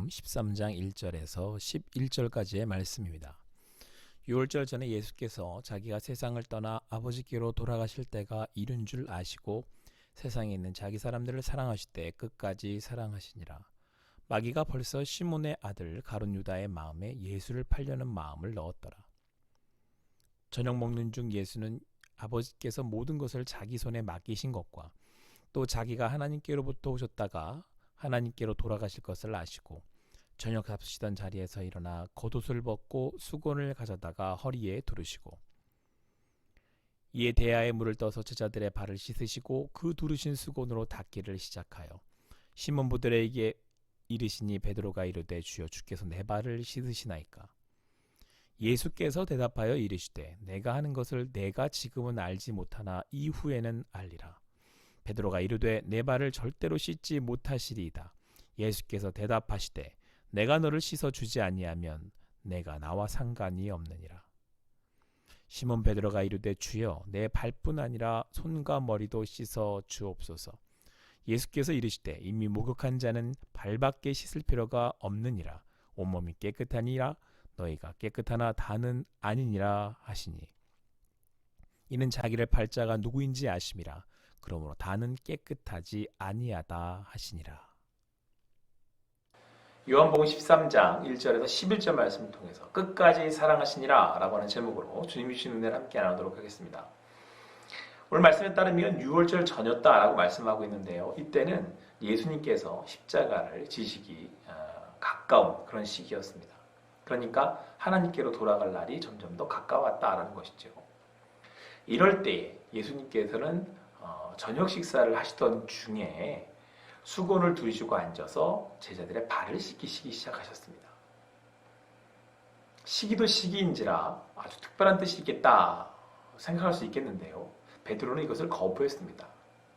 요한복음 13장 1절에서 11절까지의 말씀입니다. 6월절 전에 예수께서 자기가 세상을 떠나 아버지께로 돌아가실 때가 이른 줄 아시고 세상에 있는 자기 사람들을 사랑하실 때 끝까지 사랑하시니라. 마귀가 벌써 시몬의 아들 가룟 유다의 마음에 예수를 팔려는 마음을 넣었더라. 저녁 먹는 중 예수는 아버지께서 모든 것을 자기 손에 맡기신 것과 또 자기가 하나님께로부터 오셨다가 하나님께로 돌아가실 것을 아시고 저녁 잡수시던 자리에서 일어나 겉옷을 벗고 수건을 가져다가 허리에 두르시고 이에 대야에 물을 떠서 제자들의 발을 씻으시고 그 두르신 수건으로 닦기를 시작하여 시몬 부들에게 이르시니 베드로가 이르되 주여 주께서 내 발을 씻으시나이까? 예수께서 대답하여 이르시되 내가 하는 것을 내가 지금은 알지 못하나 이후에는 알리라. 베드로가 이르되 내 발을 절대로 씻지 못하시리이다. 예수께서 대답하시되 내가 너를 씻어 주지 아니하면 내가 나와 상관이 없느니라. 시몬 베드로가 이르되 주여 내 발뿐 아니라 손과 머리도 씻어 주옵소서. 예수께서 이르시되 이미 목욕한 자는 발밖에 씻을 필요가 없느니라. 온몸이 깨끗하니라. 너희가 깨끗하나 다는 아니니라 하시니. 이는 자기를 팔자가 누구인지 아심이라 그러므로 다는 깨끗하지 아니하다 하시니라 요한복음 13장 1절에서 11절 말씀을 통해서 끝까지 사랑하시니라 라고 하는 제목으로 주님이 주신 은혜를 함께 나누도록 하겠습니다. 오늘 말씀에 따르면 6월절 전이었다 라고 말씀하고 있는데요. 이때는 예수님께서 십자가를 지시기 어, 가까운 그런 시기였습니다. 그러니까 하나님께로 돌아갈 날이 점점 더 가까웠다라는 것이죠. 이럴 때 예수님께서는 어, 저녁 식사를 하시던 중에 수건을 두르시고 앉아서 제자들의 발을 씻기시기 시작하셨습니다. 시기도 시기인지라 아주 특별한 뜻이 있겠다 생각할 수 있겠는데요. 베드로는 이것을 거부했습니다.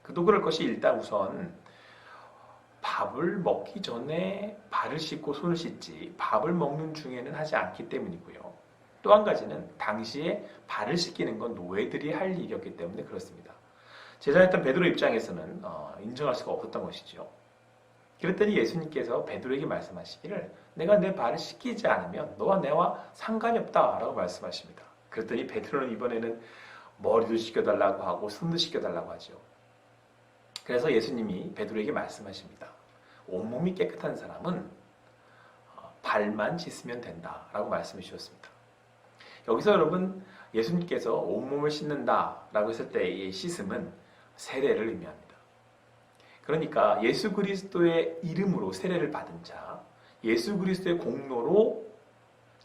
그도 그럴 것이 일단 우선 밥을 먹기 전에 발을 씻고 손을 씻지 밥을 먹는 중에는 하지 않기 때문이고요. 또 한 가지는 당시에 발을 씻기는 건 노예들이 할 일이었기 때문에 그렇습니다. 제자였던 베드로 입장에서는 어, 인정할 수가 없었던 것이죠. 그랬더니 예수님께서 베드로에게 말씀하시기를 내가 내 발을 씻기지 않으면 너와 내와 상관이 없다라고 말씀하십니다. 그랬더니 베드로는 이번에는 머리도 씻겨달라고 하고 손도 씻겨달라고 하죠. 그래서 예수님이 베드로에게 말씀하십니다. 온몸이 깨끗한 사람은 어, 발만 씻으면 된다라고 말씀해 주셨습니다. 여기서 여러분 예수님께서 온몸을 씻는다라고 했을 때의 씻음은 세례를 의미합니다. 그러니까 예수 그리스도의 이름으로 세례를 받은 자, 예수 그리스도의 공로로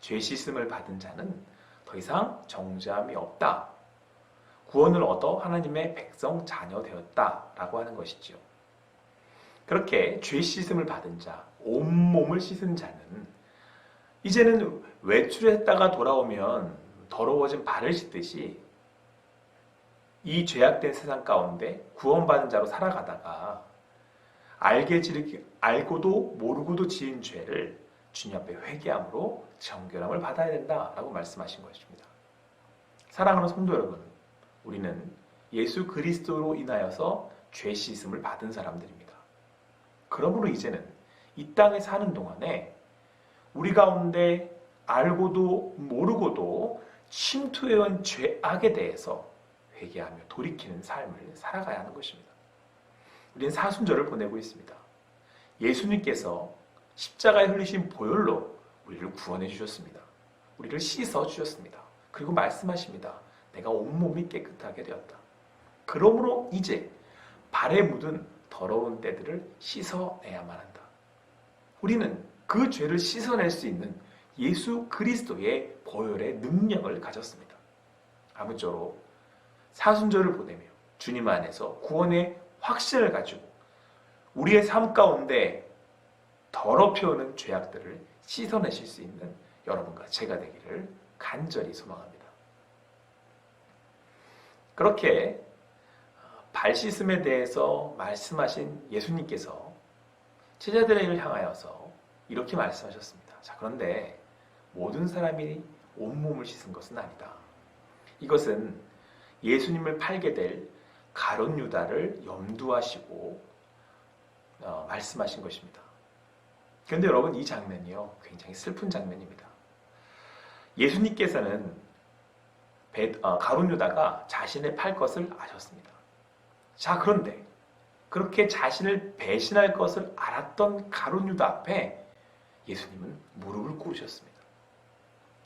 죄 씻음을 받은 자는 더 이상 정죄함이 없다. 구원을 얻어 하나님의 백성 자녀 되었다라고 하는 것이지요. 그렇게 죄 씻음을 받은 자, 온몸을 씻은 자는 이제는 외출했다가 돌아오면 더러워진 발을 씻듯이 이 죄악된 세상 가운데 구원받은 자로 살아가다가 알게 지르기, 알고도 모르고도 지은 죄를 주님 앞에 회개함으로 정결함을 받아야 된다라고 말씀하신 것입니다. 사랑하는 성도 여러분, 우리는 예수 그리스도로 인하여서 죄 씻음을 받은 사람들입니다. 그러므로 이제는 이 땅에 사는 동안에 우리 가운데 알고도 모르고도 침투해온 죄악에 대해서 회개하며 돌이키는 삶을 살아가야 하는 것입니다. 우리는 사순절을 보내고 있습니다. 예수님께서 십자가에 흘리신 보혈로 우리를 구원해 주셨습니다. 우리를 씻어 주셨습니다. 그리고 말씀하십니다. 내가 온몸이 깨끗하게 되었다. 그러므로 이제 발에 묻은 더러운 때들을 씻어내야만 한다. 우리는 그 죄를 씻어낼 수 있는 예수 그리스도의 보혈의 능력을 가졌습니다. 아무쪼록 사순절을 보내며 주님 안에서 구원의 확신을 가지고 우리의 삶 가운데 더럽혀오는 죄악들을 씻어내실 수 있는 여러분과 제가 되기를 간절히 소망합니다. 그렇게 발 씻음에 대해서 말씀하신 예수님께서 제자들을 향하여서 이렇게 말씀하셨습니다. 자, 그런데 모든 사람이 온몸을 씻은 것은 아니다. 이것은 예수님을 팔게 될 가론 유다를 염두하시고 어, 말씀하신 것입니다. 그런데 여러분 이 장면이요 굉장히 슬픈 장면입니다. 예수님께서는 베- 어, 가룟 유다가 자신을 팔 것을 아셨습니다. 자 그런데 그렇게 자신을 배신할 것을 알았던 가룟 유다 앞에 예수님은 무릎을 꿇으셨습니다.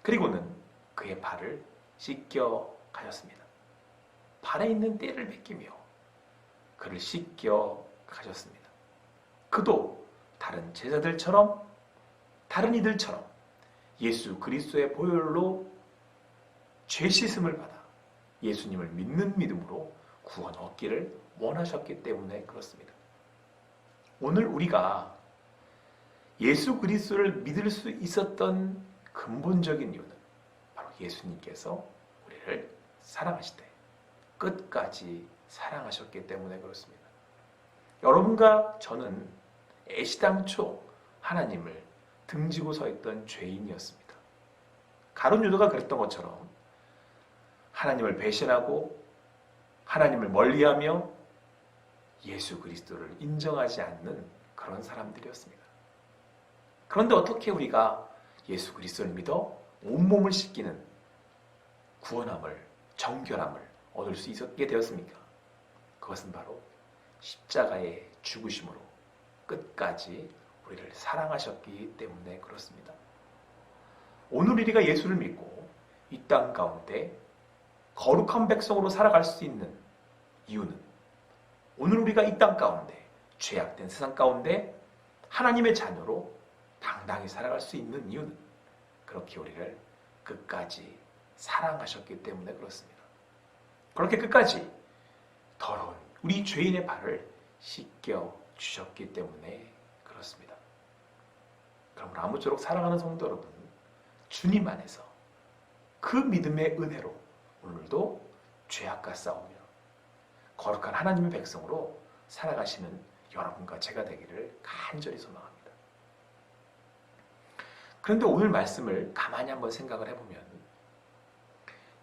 그리고는 그의 발을 씻겨 가셨습니다. 발에 있는 때를 벗기며 그를 씻겨 가셨습니다. 그도 다른 제자들처럼 다른 이들처럼 예수 그리스도의 보혈로 죄 씻음을 받아 예수님을 믿는 믿음으로 구원 얻기를 원하셨기 때문에 그렇습니다. 오늘 우리가 예수 그리스도를 믿을 수 있었던 근본적인 이유는 바로 예수님께서 우리를 사랑하시되 끝까지 사랑하셨기 때문에 그렇습니다. 여러분과 저는 애시당초 하나님을 등지고 서 있던 죄인이었습니다. 가론 유다가 그랬던 것처럼 하나님을 배신하고 하나님을 멀리하며 예수 그리스도를 인정하지 않는 그런 사람들이었습니다. 그런데 어떻게 우리가 예수 그리스도를 믿어 온몸을 씻기는 구원함을, 정결함을 얻을 수 있었게 되었습니까? 그것은 바로 십자가의 죽으심으로 끝까지 우리를 사랑하셨기 때문에 그렇습니다. 오늘 우리가 예수를 믿고 이 땅 가운데 거룩한 백성으로 살아갈 수 있는 이유는 오늘 우리가 이 땅 가운데 죄악된 세상 가운데 하나님의 자녀로 당당히 살아갈 수 있는 이유는 그렇게 우리를 끝까지 사랑하셨기 때문에 그렇습니다. 그렇게 끝까지 더러운 우리 죄인의 발을 씻겨 주셨기 때문에 그렇습니다. 그러므로 아무쪼록 사랑하는 성도 여러분, 주님 안에서 그 믿음의 은혜로 오늘도 죄악과 싸우며 거룩한 하나님의 백성으로 살아가시는 여러분과 제가 되기를 간절히 소망합니다. 그런데 오늘 말씀을 가만히 한번 생각을 해보면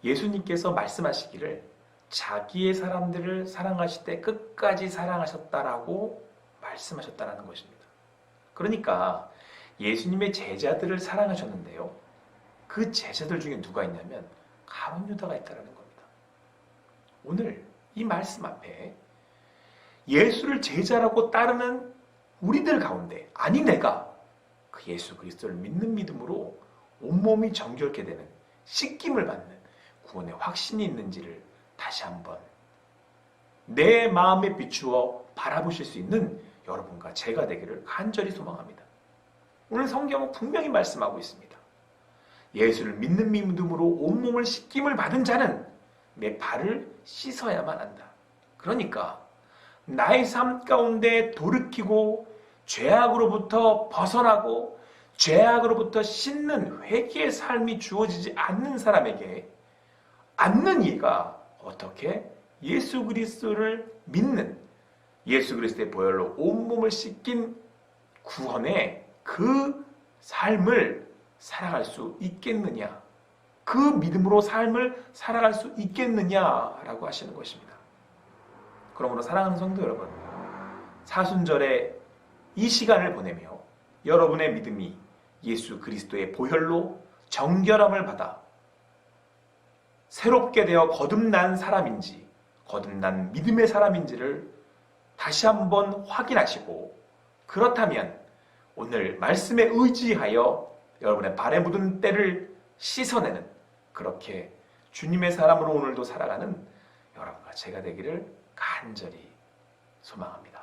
예수님께서 말씀하시기를 자기의 사람들을 사랑하실 때 끝까지 사랑하셨다라고 말씀하셨다라는 것입니다. 그러니까 예수님의 제자들을 사랑하셨는데요. 그 제자들 중에 누가 있냐면 가룟 유다가 있다라는 겁니다. 오늘 이 말씀 앞에 예수를 제자라고 따르는 우리들 가운데 아니 내가 그 예수 그리스도를 믿는 믿음으로 온몸이 정결케 되는 씻김을 받는 구원의 확신이 있는지를 다시 한번 내 마음에 비추어 바라보실 수 있는 여러분과 제가 되기를 간절히 소망합니다. 오늘 성경은 분명히 말씀하고 있습니다. 예수를 믿는 믿음으로 온몸을 씻김을 받은 자는 내 발을 씻어야만 한다. 그러니까 나의 삶 가운데 돌이키고 죄악으로부터 벗어나고 죄악으로부터 씻는 회개의 삶이 주어지지 않는 사람에게 않는 이가 어떻게 예수 그리스도를 믿는 예수 그리스도의 보혈로 온몸을 씻긴 구원의 그 삶을 살아갈 수 있겠느냐? 그 믿음으로 삶을 살아갈 수 있겠느냐라고 하시는 것입니다. 그러므로 사랑하는 성도 여러분, 사순절에 이 시간을 보내며 여러분의 믿음이 예수 그리스도의 보혈로 정결함을 받아 새롭게 되어 거듭난 사람인지, 거듭난 믿음의 사람인지를 다시 한번 확인하시고, 그렇다면 오늘 말씀에 의지하여 여러분의 발에 묻은 때를 씻어내는 그렇게 주님의 사람으로 오늘도 살아가는 여러분과 제가 되기를 간절히 소망합니다.